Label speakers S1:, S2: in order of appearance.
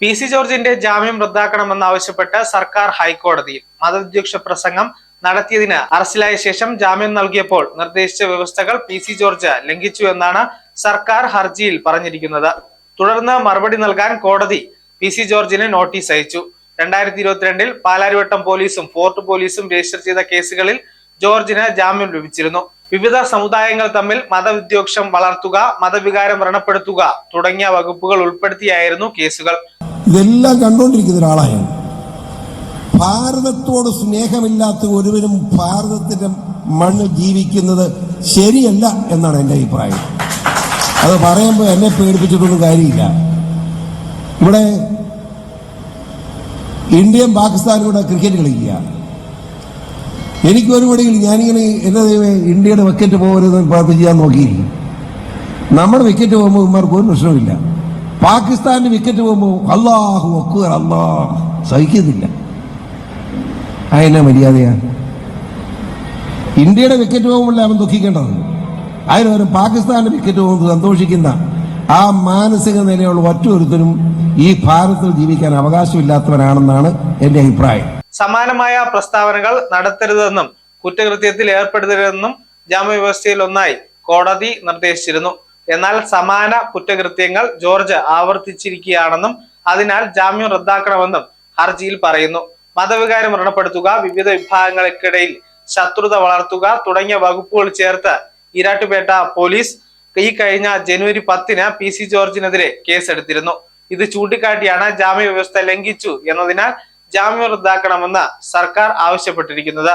S1: P C ജോർജിന്റെ ജാമ്യം റദ്ദാക്കണമെന്നാവശ്യപ്പെട്ട് സർക്കാർ ഹൈക്കോടതിയിൽ മതവിദ്വേഷ പ്രസംഗം നടത്തിയതിന് അറസ്റ്റിലായ ശേഷം ജാമ്യം നൽകിയപ്പോൾ നിർദ്ദേശിച്ച വ്യവസ്ഥകൾ പി സി ജോർജ് ലംഘിച്ചു എന്നാണ് സർക്കാർ ഹർജിയിൽ പറഞ്ഞിരിക്കുന്നത്. തുടർന്ന് മറുപടി നൽകാൻ കോടതി പി സി ജോർജിന് നോട്ടീസ് അയച്ചു. രണ്ടായിരത്തി ഇരുപത്തിരണ്ടിൽ പാലാരിവട്ടം പോലീസും ഫോർട്ട് പോലീസും രജിസ്റ്റർ ചെയ്ത കേസുകളിൽ ജോർജിന് ജാമ്യം ലഭിച്ചിരുന്നു. വിവിധ സമുദായങ്ങൾ തമ്മിൽ മതവിദ്വേഷം വളർത്തുക മതവികാരം വ്രണപ്പെടുത്തുക തുടങ്ങിയ വകുപ്പുകൾ ഉൾപ്പെടുത്തിയായിരുന്നു കേസുകൾ.
S2: ഇതെല്ലാം കണ്ടുകൊണ്ടിരിക്കുന്ന ഒരാളാണ് ഭാരതത്തോട് സ്നേഹമില്ലാത്ത ഒരുവരും ഭാരതത്തിന്റെ മണ്ണിൽ ജീവിക്കുന്നത് ശരിയല്ല എന്നാണ് എന്റെ അഭിപ്രായം. അത് പറയുമ്പോൾ എന്നെ പേടിപ്പിച്ചിട്ടൊന്നും കാര്യമില്ല. ഇവിടെ ഇന്ത്യയും പാകിസ്ഥാനും കൂടെ ക്രിക്കറ്റ് കളിക്കുക. എനിക്ക് ഒരു ഞാനിങ്ങനെ എന്റെ ദൈവം ഇന്ത്യയുടെ വിക്കറ്റ് പോകരുതെന്ന് പ്രാർത്ഥിച്ച് ഞാൻ നോക്കിയിരിക്കും. നമ്മുടെ വിക്കറ്റ് പോകുമ്പോൾ ഇവന്മാർക്ക് പ്രശ്നമില്ല പാകിസ്ഥാന്റെ വിക്കറ്റ് പോകുമ്പോൾ അള്ളാഹു അക്ബർ അള്ളാഹ് സഹിക്കുന്നില്ല അതിനെ മര്യാദയാണ്. ഇന്ത്യയുടെ വിക്കറ്റ് പോകുമ്പോൾ അവൻ ദുഃഖിക്കേണ്ടത്? അതിന് പകരം പാകിസ്ഥാന്റെ വിക്കറ്റ് പോകുമ്പോൾ സന്തോഷിക്കുന്ന ആ മാനസിക നിലയുള്ള ഒറ്റൊരുത്തരും ഈ ഭാരതത്തിൽ ജീവിക്കാൻ അവകാശമില്ലാത്തവനാണെന്നാണ് എന്റെ അഭിപ്രായം.
S1: സമാനമായ പ്രസ്താവനകൾ നടത്തരുതെന്നും കുറ്റകൃത്യത്തിൽ ഏർപ്പെടുത്തരുതെന്നും ജാമ്യവ്യവസ്ഥയിൽ ഒന്നായി കോടതി നിർദ്ദേശിച്ചിരുന്നു. എന്നാൽ സമാന കുറ്റകൃത്യങ്ങൾ ജോർജ് ആവർത്തിച്ചിരിക്കുകയാണെന്നും അതിനാൽ ജാമ്യം റദ്ദാക്കണമെന്നും ഹർജിയിൽ പറയുന്നു. മതവികാരം വ്രണപ്പെടുത്തുക വിവിധ വിഭാഗങ്ങൾക്കിടയിൽ ശത്രുത വളർത്തുക തുടങ്ങിയ വകുപ്പുകൾ ചേർത്ത് ഇരാട്ടുപേട്ട പോലീസ് ഈ കഴിഞ്ഞ ജനുവരി പത്തിന് പി സി ജോർജിനെതിരെ കേസെടുത്തിരുന്നു. ഇത് ചൂണ്ടിക്കാട്ടിയാണ് ജാമ്യ വ്യവസ്ഥ ലംഘിച്ചു എന്നതിനാൽ ജാമ്യം റദ്ദാക്കണമെന്ന് സർക്കാർ ആവശ്യപ്പെട്ടിരിക്കുന്നത്.